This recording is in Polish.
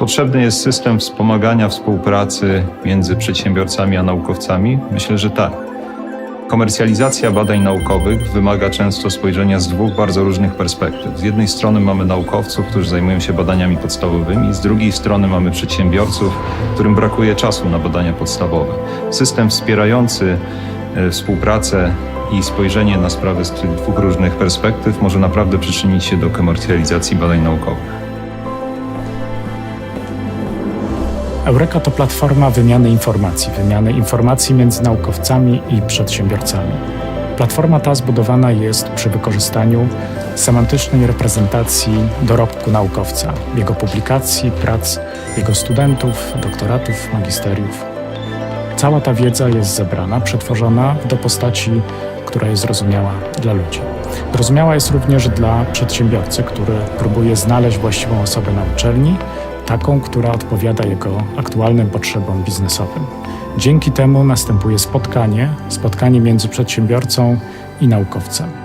potrzebny jest system wspomagania współpracy między przedsiębiorcami a naukowcami? Myślę, że tak. Komercjalizacja badań naukowych wymaga często spojrzenia z dwóch bardzo różnych perspektyw. Z jednej strony mamy naukowców, którzy zajmują się badaniami podstawowymi, z drugiej strony mamy przedsiębiorców, którym brakuje czasu na badania podstawowe. System wspierający e, współpracę i spojrzenie na sprawę z tych dwóch różnych perspektyw może naprawdę przyczynić się do komercjalizacji badań naukowych. Eureka to platforma wymiany informacji, wymiany informacji między naukowcami i przedsiębiorcami. Platforma ta zbudowana jest przy wykorzystaniu semantycznej reprezentacji dorobku naukowca, jego publikacji, prac, jego studentów, doktoratów, magisteriów. Cała ta wiedza jest zebrana, przetworzona do postaci, która jest zrozumiała dla ludzi. Zrozumiała jest również dla przedsiębiorcy, który próbuje znaleźć właściwą osobę na uczelni, taką, która odpowiada jego aktualnym potrzebom biznesowym. Dzięki temu następuje spotkanie, spotkanie między przedsiębiorcą i naukowcem.